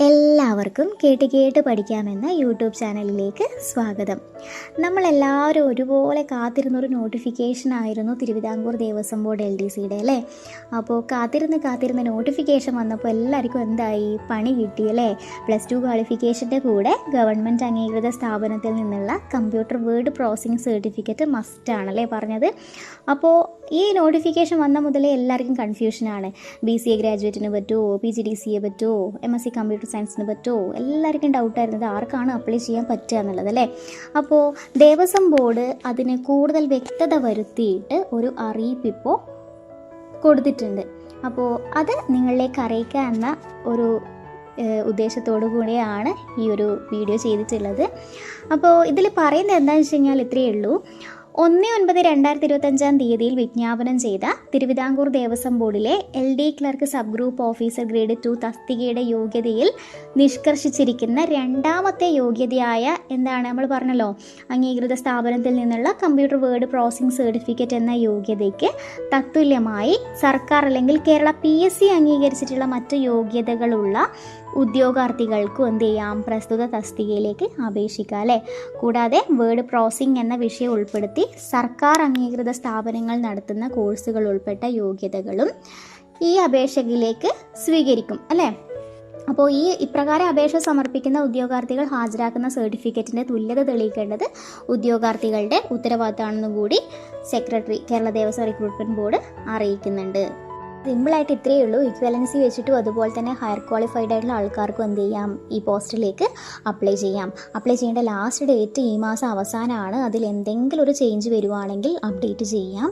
El എല്ലാവർക്കും കേട്ട് കേട്ട് പഠിക്കാമെന്ന യൂട്യൂബ് ചാനലിലേക്ക് സ്വാഗതം. നമ്മളെല്ലാവരും ഒരുപോലെ കാത്തിരുന്നൊരു നോട്ടിഫിക്കേഷൻ ആയിരുന്നു Thiruvithamkoor Devaswom board L D സിയുടെ അല്ലേ? അപ്പോൾ കാത്തിരുന്ന് കാത്തിരുന്ന നോട്ടിഫിക്കേഷൻ വന്നപ്പോൾ എല്ലാവർക്കും എന്തായി? പണി കിട്ടി അല്ലേ? പ്ലസ് ടു ക്വാളിഫിക്കേഷന്റെ കൂടെ ഗവൺമെന്റ് അംഗീകൃത സ്ഥാപനത്തിൽ നിന്നുള്ള computer word processing certificate must ആണല്ലേ പറഞ്ഞത്? അപ്പോൾ ഈ നോട്ടിഫിക്കേഷൻ വന്ന മുതലേ എല്ലാവർക്കും കൺഫ്യൂഷനാണ് ബി സി എ ഗ്രാജുവേറ്റിന് പറ്റുമോ P G D C A പറ്റുമോ എം എസ് സി കമ്പ്യൂട്ടർ സയൻസിന് പറ്റുമോ എല്ലാവർക്കും ഡൗട്ടായിരുന്നത് ആർക്കാണ് അപ്ലൈ ചെയ്യാൻ പറ്റുക എന്നുള്ളത് അല്ലേ? അപ്പോൾ ദേവസ്വം ബോർഡ് അതിന് കൂടുതൽ വ്യക്തത വരുത്തിയിട്ട് ഒരു അറിയിപ്പ് ഇപ്പോൾ കൊടുത്തിട്ടുണ്ട്. അപ്പോൾ അത് നിങ്ങളിലേക്ക് അറിയിക്കുക എന്ന ഒരു ഉദ്ദേശത്തോടു കൂടിയാണ് ഈ ഒരു വീഡിയോ ചെയ്തിട്ടുള്ളത്. അപ്പോൾ ഇതിൽ പറയുന്നത് എന്താണെന്ന് വെച്ച് കഴിഞ്ഞാൽ ഇത്രയേ ഉള്ളൂ. ഒന്ന് ഒൻപത് രണ്ടായിരത്തി ഇരുപത്തഞ്ചാം തീയതിയിൽ വിജ്ഞാപനം ചെയ്ത തിരുവിതാംകൂർ ദേവസ്വം ബോർഡിലെ L D clerk sub group officer grade two തസ്തികയുടെ യോഗ്യതയിൽ നിഷ്കർഷിച്ചിരിക്കുന്ന രണ്ടാമത്തെ യോഗ്യതയായ എന്താണ് നമ്മൾ പറഞ്ഞല്ലോ അംഗീകൃത സ്ഥാപനത്തിൽ നിന്നുള്ള കമ്പ്യൂട്ടർ വേർഡ് പ്രോസസിംഗ് സർട്ടിഫിക്കറ്റ് എന്ന യോഗ്യതയ്ക്ക് തത്തുല്യമായി സർക്കാർ അല്ലെങ്കിൽ കേരള പി അംഗീകരിച്ചിട്ടുള്ള മറ്റ് യോഗ്യതകളുള്ള ഉദ്യോഗാർത്ഥികൾക്കും എന്ത് ചെയ്യാം? പ്രസ്തുത തസ്തികയിലേക്ക് അപേക്ഷിക്കാം അല്ലേ? കൂടാതെ വേർഡ് പ്രോസിംഗ് എന്ന വിഷയം ഉൾപ്പെടുത്തി സർക്കാർ അംഗീകൃത സ്ഥാപനങ്ങൾ നടത്തുന്ന കോഴ്സുകൾ ഉൾപ്പെട്ട യോഗ്യതകളും ഈ അപേക്ഷയിലേക്ക് സ്വീകരിക്കും അല്ലേ? അപ്പോൾ ഈ ഇപ്രകാരം അപേക്ഷ സമർപ്പിക്കുന്ന ഉദ്യോഗാർത്ഥികൾ ഹാജരാക്കുന്ന സർട്ടിഫിക്കറ്റിന്റെ തുല്യത തെളിയിക്കേണ്ടത് ഉദ്യോഗാർത്ഥികളുടെ ഉത്തരവാദിത്തമാണെന്നുകൂടി secretary Kerala Devaswom recruitment board അറിയിക്കുന്നുണ്ട്. സിമ്പിളായിട്ട് ഇത്രയേ ഉള്ളൂ. ഇക്വലൻസി വെച്ചിട്ടും അതുപോലെ തന്നെ ഹയർ ക്വാളിഫൈഡ് ആയിട്ടുള്ള ആൾക്കാർക്കും എന്ത് ചെയ്യാം? ഈ പോസ്റ്റിലേക്ക് അപ്ലൈ ചെയ്യാം. അപ്ലൈ ചെയ്യേണ്ട ലാസ്റ്റ് ഡേറ്റ് ഈ മാസം അവസാനമാണ്. അതിൽ എന്തെങ്കിലും ഒരു ചേഞ്ച് വരുവാണെങ്കിൽ അപ്ഡേറ്റ് ചെയ്യാം.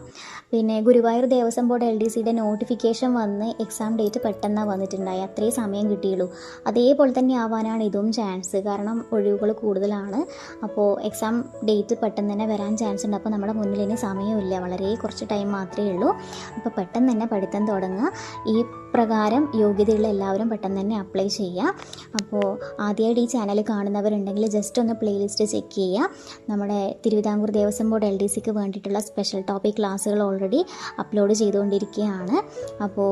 പിന്നെ Guruvayur Devaswom board L D സിയുടെ നോട്ടിഫിക്കേഷൻ വന്ന് എക്സാം ഡേറ്റ് പെട്ടെന്ന് വന്നിട്ടുണ്ടായി. അത്രയും സമയം കിട്ടിയുള്ളൂ. അതേപോലെ തന്നെ ആവാനാണ് ഇതും ചാൻസ് കാരണം ഒഴിവുകൾ കൂടുതലാണ്. അപ്പോൾ എക്സാം ഡേറ്റ് പെട്ടെന്ന് തന്നെ വരാൻ ചാൻസ് ഉണ്ട്. അപ്പോൾ നമ്മുടെ മുന്നിൽ ഇനി സമയമില്ല. വളരെ കുറച്ച് ടൈം മാത്രമേ ഉള്ളൂ. അപ്പോൾ പെട്ടെന്ന് തന്നെ പഠിത്തം തുടങ്ങുക. ഈ പ്രകാരം യോഗ്യതയുള്ള എല്ലാവരും പെട്ടെന്ന് തന്നെ അപ്ലൈ ചെയ്യുക. അപ്പോൾ ആദ്യമായിട്ട് ഈ ചാനൽ കാണുന്നവരുണ്ടെങ്കിൽ ജസ്റ്റ് ഒന്ന് പ്ലേലിസ്റ്റ് ചെക്ക് ചെയ്യുക. നമ്മുടെ Thiruvithamkoor Devaswom board L D സിക്ക് വേണ്ടിയിട്ടുള്ള സ്പെഷ്യൽ ടോപ്പിക് ക്ലാസ്സുകൾ ഓൾറെഡി അപ്ലോഡ് ചെയ്തുകൊണ്ടിരിക്കുകയാണ്. അപ്പോൾ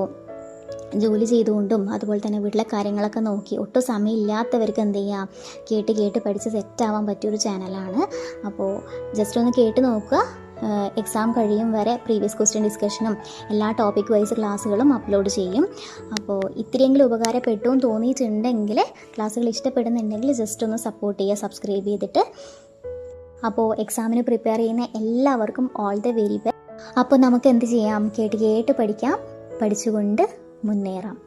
ജോലി ചെയ്തുകൊണ്ടും അതുപോലെ തന്നെ വീട്ടിലെ കാര്യങ്ങളൊക്കെ നോക്കി ഒട്ടും സമയമില്ലാത്തവർക്ക് എന്ത് ചെയ്യാം? കേട്ട് കേട്ട് പഠിച്ച് സെറ്റാവാൻ പറ്റിയൊരു ചാനലാണ് അപ്പോൾ ജസ്റ്റ് ഒന്ന് കേട്ട് നോക്കുക. എക്സാം കഴിയും വരെ പ്രീവിയസ് ക്വസ്റ്റ്യൻ ഡിസ്കഷനും എല്ലാ ടോപ്പിക് വൈസ് ക്ലാസ്സുകളും അപ്ലോഡ് ചെയ്യും. അപ്പോൾ ഇത്തിരിയെങ്കിലും ഉപകാരപ്പെട്ടു എന്ന് തോന്നിയിട്ടുണ്ടെങ്കിൽ ക്ലാസ്സുകൾ ഇഷ്ടപ്പെടുന്നുണ്ടെങ്കിൽ ജസ്റ്റ് ഒന്ന് സപ്പോർട്ട് ചെയ്യുക സബ്സ്ക്രൈബ് ചെയ്തിട്ട്. അപ്പോൾ എക്സാമിന് പ്രിപ്പയർ ചെയ്യുന്ന എല്ലാവർക്കും ഓൾ ദ വെരി ബെസ്റ്റ് അപ്പോൾ നമുക്ക് എന്ത് ചെയ്യാം? കേട്ട് കേട്ട് പഠിക്കാം. പഠിച്ചുകൊണ്ട് മുന്നേറാം.